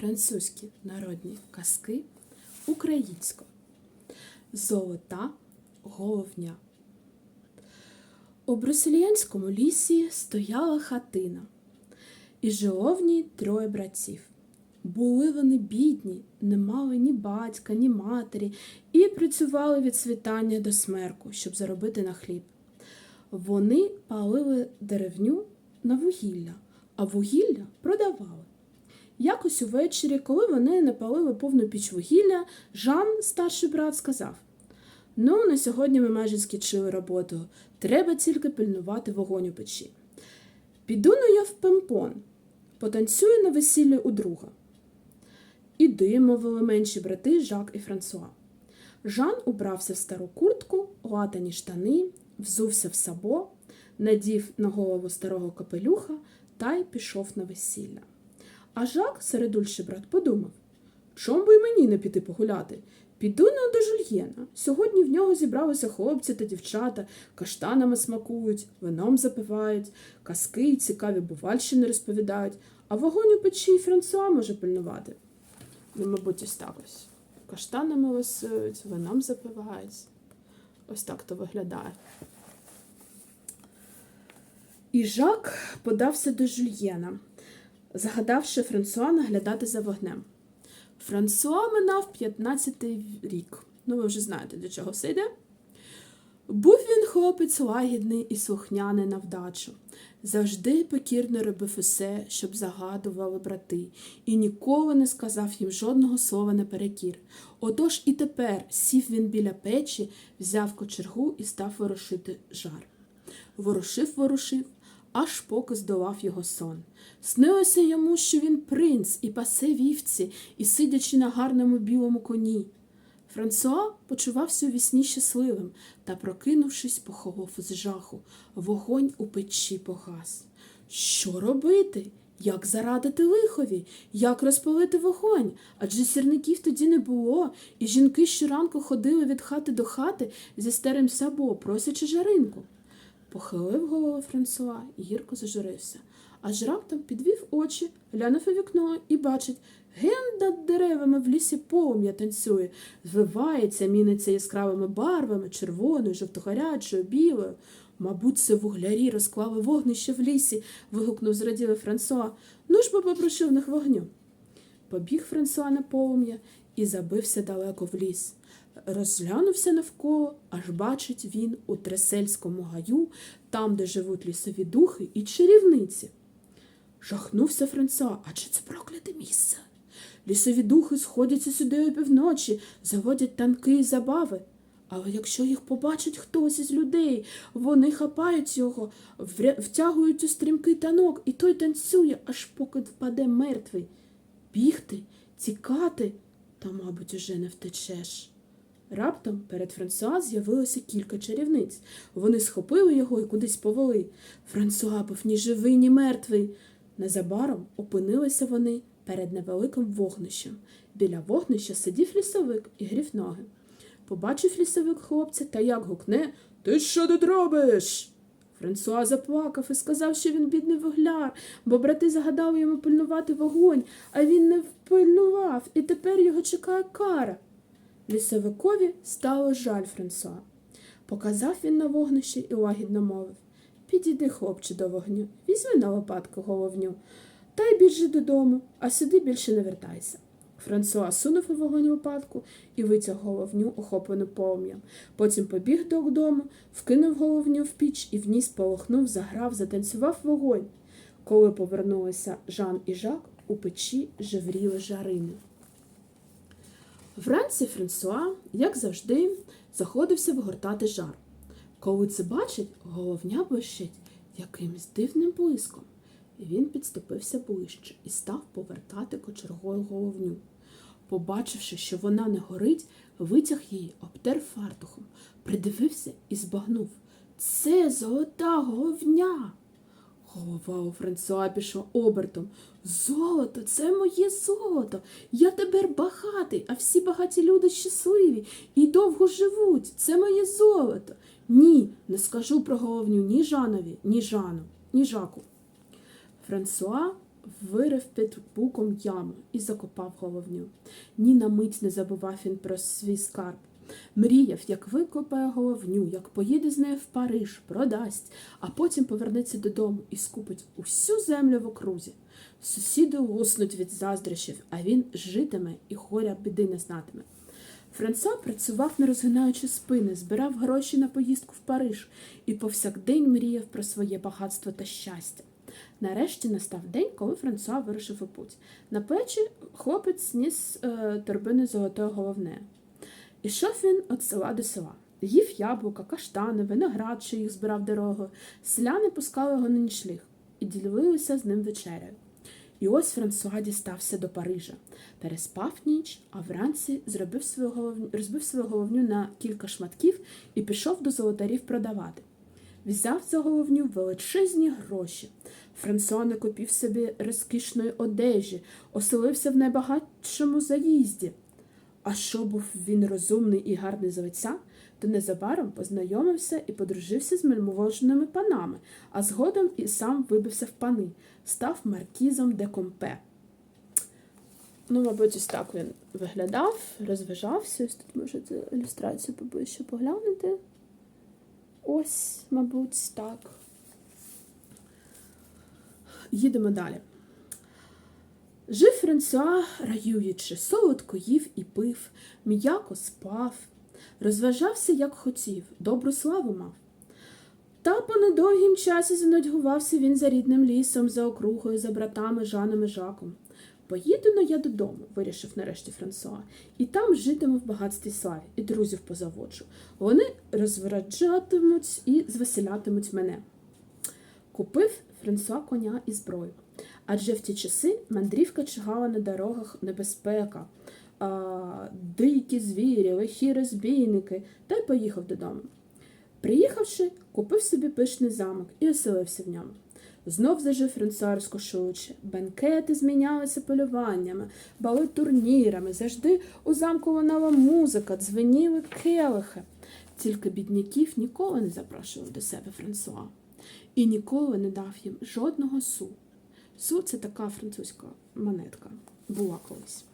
французькі народні казки українською. Золота головня. У брусельянському лісі стояла хатина, і жило в ній троє братів. Були вони бідні, не мали ні батька, ні матері, і працювали від світання до смерку, щоб заробити на хліб. Вони палили деревню на вугілля, а вугілля продавали. Якось увечері, коли вони напалили повну піч вугілля, Жан, старший брат, сказав: Ну, на сьогодні ми майже скінчили роботу. Треба тільки пильнувати вогонь у печі. Піду ну я в пемпон, потанцюю на весіллі у друга. Іди, мовили менші брати Жак і Франсуа. Жан убрався в стару куртку, латані штани, взувся в сабо, надів на голову старого капелюха та й пішов на весілля. А Жак, середульший брат, подумав, чом би й мені не піти погуляти? Піду на до жульєна. Сьогодні в нього зібралися хлопці та дівчата, каштанами смакують, вином запивають, казки й цікаві бувальщини розповідають, а вогонь у печі й Франсуа може пильнувати. Ну, мабуть, ось так ось. Каштанами лисують, вином запивають. Ось так то виглядає. І Жак подався до жульєна, загадавши Франсуа наглядати за вогнем. Франсуа минав 15-й рік. Ну, ви вже знаєте, до чого все йде. Був він хлопець лагідний і слухняний на вдачу. Завжди покірно робив усе, щоб загадували брати, і ніколи не сказав їм жодного слова наперекір. Отож і тепер сів він біля печі, взяв кочергу і став ворушити жар. Ворушив, ворушив, аж поки здолав його сон. Снилося йому, що він принц і пасе вівці, і сидячи на гарному білому коні. Франсуа почувався у вісні щасливим та, прокинувшись, похолов з жаху. Вогонь у печі погас. Що робити? Як зарадити лихові? Як розпалити вогонь? Адже сірників тоді не було, і жінки щоранку ходили від хати до хати зі старим сабо, просячи жаринку. Похилив голову Франсуа і гірко зажурився. Аж раптом підвів очі, глянув у вікно і бачить, ген над деревами в лісі полум'я танцює, звивається, міниться яскравими барвами, червоною, жовтогарячою, білою. Мабуть, це вуглярі розклали вогнище в лісі, вигукнув зраділий Франсуа. Ну ж бо попрошу них вогню. Побіг Франсуа на полум'я і забився далеко в ліс. Розглянувся навколо, аж бачить він у Тресельському гаю, там, де живуть лісові духи і чарівниці. Жахнувся Франсуа, адже це прокляте місце. Лісові духи сходяться сюди опівночі, заводять танки і забави. Але якщо їх побачить хтось із людей, вони хапають його, втягують у стрімкий танок, і той танцює, аж поки впаде мертвий. Бігти, тікати, та, мабуть, уже не втечеш. Раптом перед Франсуа з'явилося кілька чарівниць. Вони схопили його і кудись повели. Франсуа був ні живий, ні мертвий. Незабаром опинилися вони перед невеликим вогнищем. Біля вогнища сидів лісовик і грів ноги. Побачив лісовик хлопця та як гукне Ти що тут робиш? Франсуа заплакав і сказав, що він бідний вугляр, бо брати загадали йому пильнувати вогонь, а він не впильнував, і тепер його чекає кара. Лісовикові стало жаль Франсуа. Показав він на вогнище і лагідно мовив Підійди, хлопче, до вогню, візьми на лопатку головню, та й біжи додому, а сюди більше не вертайся. Франсуа сунув у вогонь лопатку і витяг головню, охоплену полум'ям. Потім побіг додому, вкинув головню в піч і вніс полохнув, заграв, затанцював вогонь. Коли повернулися Жан і Жак, у печі жевріли жарини. Вранці Франсуа, як завжди, заходився вигортати жар. Коли це бачить, головня блищить якимсь дивним блиском. І він підступився ближче і став повертати кочергою головню. Побачивши, що вона не горить, витяг її, обтер фартухом, придивився і збагнув. Це золота головня. Голова у Франсуа пішла обертом. Золото, це моє золото. Я тепер багатий, а всі багаті люди щасливі і довго живуть. Це моє золото. Ні, не скажу про головню ні Жанові, ні Жану, ні Жаку. Франсуа вирив під буком яму і закопав головню. Ні на мить не забував він про свій скарб. Мріяв, як викопає головню, як поїде з нею в Париж, продасть, а потім повернеться додому і скупить усю землю в окрузі. Сусіди луснуть від заздрощів, а він житиме і горя біди не знатиме. Франсуа працював, не розгинаючи спини, збирав гроші на поїздку в Париж і повсякдень мріяв про своє багатство та щастя. Нарешті настав день, коли Франсуа вирушив у путь. На плечі хлопець ніс е, торбини золотої головне. Ішов він від села до села. Їв яблука, каштани, виноград, що їх збирав дорогою. Селяни пускали його на нічліг і ділилися з ним вечерею. І ось Франсуа дістався до Парижа. Переспав ніч, а вранці зробив свою головню, розбив свою головню на кілька шматків і пішов до золотарів продавати. Взяв за головню величезні гроші. Франсуа накупив собі розкішної одежі, оселився в найбагатшому заїзді. А що був він розумний і гарний з лиця, то незабаром познайомився і подружився з мельможними панами, а згодом і сам вибився в пани, став маркізом де Компе. Ну, мабуть, ось так він виглядав, розважався. Ось тут можете ілюстрацію поближче поглянути. Ось, мабуть, так. Їдемо далі. Жив Франсуа, раюючи, солодко їв і пив, м'яко спав, розважався, як хотів, добру славу мав. Та по недовгім часі занудьгувався він за рідним лісом, за округою, за братами Жаном і Жаком. Поїду но я додому, вирішив нарешті Франсуа, і там житиму в багатстві славі, і друзів позаводжу. Вони розвраджатимуть і звеселятимуть мене. Купив Франсуа коня і зброю. Адже в ті часи мандрівка чигала на дорогах небезпека, дикі звірі, лихі розбійники, та й поїхав додому. Приїхавши, купив собі пишний замок і оселився в ньому. Знов зажив Франсуа розкошуючи. Бенкети змінялися полюваннями, бали турнірами, завжди у замку лунала музика, дзвеніли келихи. Тільки бідняків ніколи не запрошував до себе Франсуа і ніколи не дав їм жодного су. Су це така французька монетка, була колись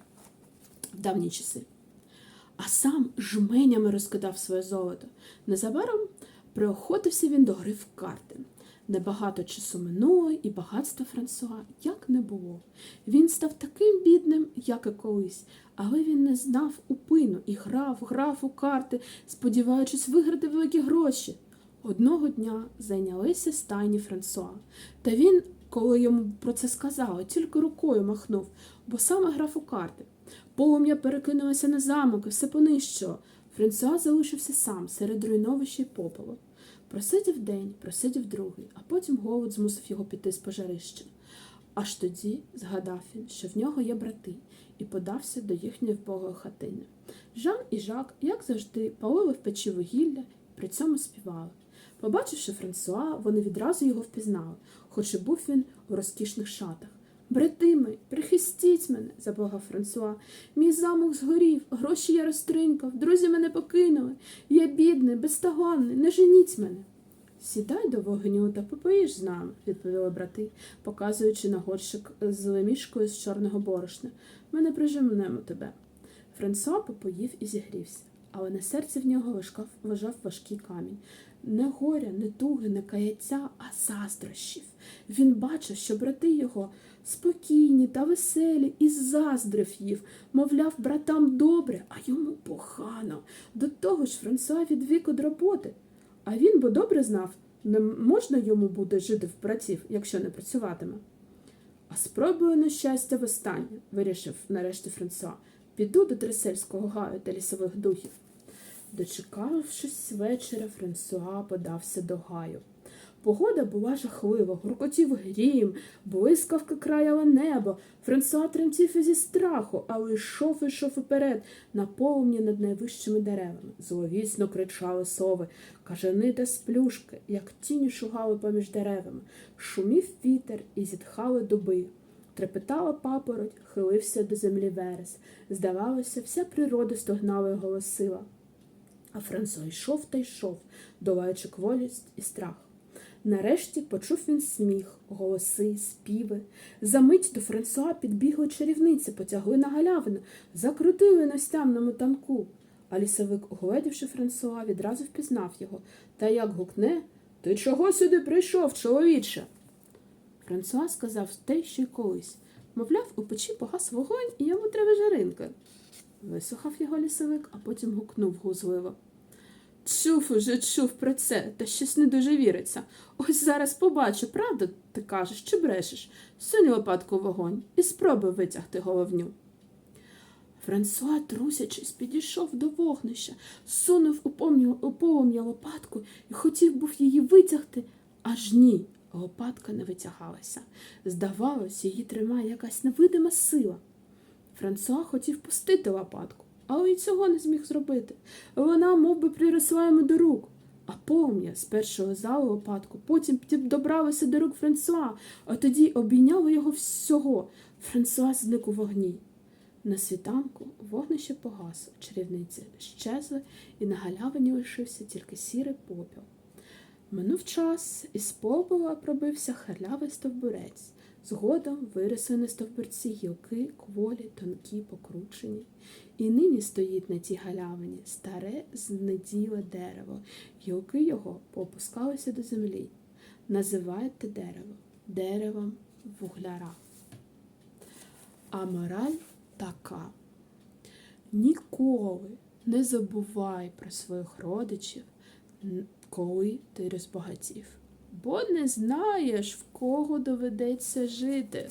в давні часи. А сам жменями розкидав своє золото. Незабаром приохотився він до гри в карти. Небагато часу минуло, і багатства Франсуа як не було. Він став таким бідним, як і колись, але він не знав упину і грав, грав у карти, сподіваючись виграти великі гроші. Одного дня зайнялися стайні Франсуа. Та він, коли йому про це сказали, тільки рукою махнув, бо саме грав у карти. Полум'я перекинулося на замок і все понищило. Франсуа залишився сам серед руйновища й попелу. Просидів день, просидів другий, а потім голод змусив його піти з пожарища. Аж тоді згадав він, що в нього є брати, і подався до їхньої вбогої хатини. Жан і Жак, як завжди, палили в печі вугілля і при цьому співали. Побачивши Франсуа, вони відразу його впізнали, хоч і був він у розкішних шатах. Брати мої, прихистіть мене, заблагав Франсуа. Мій замок згорів, гроші я розтринькав, друзі мене покинули. Я бідний, безтагонний, не женіть мене. Сідай до вогню та попоїш з нами, відповіли брати, показуючи на горщик з лемішкою з чорного борошна. Ми не прижимнемо тебе. Франсуа попоїв і зігрівся, але на серці в нього важкав, важкий камінь. Не горя, не туги, не каяття, а заздрощів. Він бачив, що брати його спокійні та веселі, і заздрив їв, мовляв, братам добре, а йому погано. До того ж, Франсуа відвік від роботи. А він бо добре знав, не можна йому буде жити в братів, якщо не працюватиме. А спробую на щастя востаннє, вирішив нарешті Франсуа. Піду до Тресельського гаю та лісових духів. Дочекавшись вечора, Франсуа подався до гаю. Погода була жахлива, гуркотів грім, блискавка краяла небо. Франсуа тремтів зі страху, але йшов і йшов уперед, на полум'ї над найвищими деревами. Зловісно кричали сови, кажани та сплюшки, як тіні шугали поміж деревами. Шумів вітер і зітхали дуби. Трепетала папороть, хилився до землі верес. Здавалося, вся природа стогнала й голосила. А Франсуа йшов та йшов, долаючи кволість і страх. Нарешті почув він сміх, голоси, співи. Замить до Франсуа підбігли чарівниці, потягли на галявину, закрутили на стямному танку. А лісовик, угледівши Франсуа, відразу впізнав його, та як гукне Ти чого сюди прийшов, чоловіче? Франсуа сказав те, що й колись. Мовляв, у печі погас вогонь і йому треба жаринка. Вислухав його лісовик, а потім гукнув глузливо. Чув уже чув про це, та щось не дуже віриться. Ось зараз побачу, правда ти кажеш чи брешеш? Сунь лопатку вогонь і спробуй витягти головню. Франсуа, трусячись, підійшов до вогнища, сунув у полум'я лопатку і хотів був її витягти, аж ні, лопатка не витягалася. Здавалось, її тримає якась невидима сила. Франсуа хотів пустити лопатку, але й цього не зміг зробити. Вона мов би, приросла йому до рук. А полум'я спершу лизало лопатку, потім добралося до рук Франсуа, а тоді обійняло його всього. Франсуа зник у вогні. На світанку вогнище погасло, чарівниці щезли, і на галявині лишився тільки сірий попіл. Минув час, і з попела пробився харлявий стовбурець. Згодом виросли на стовбурці гілки, кволі, тонкі, покручені. І нині стоїть на тій галявині старе знеділе дерево. Гілки його попускалися до землі. Називають дерево деревом вугляра. А мораль така. Ніколи не забувай про своїх родичів, коли ти розбагатів, бо не знаєш, в кого доведеться жити.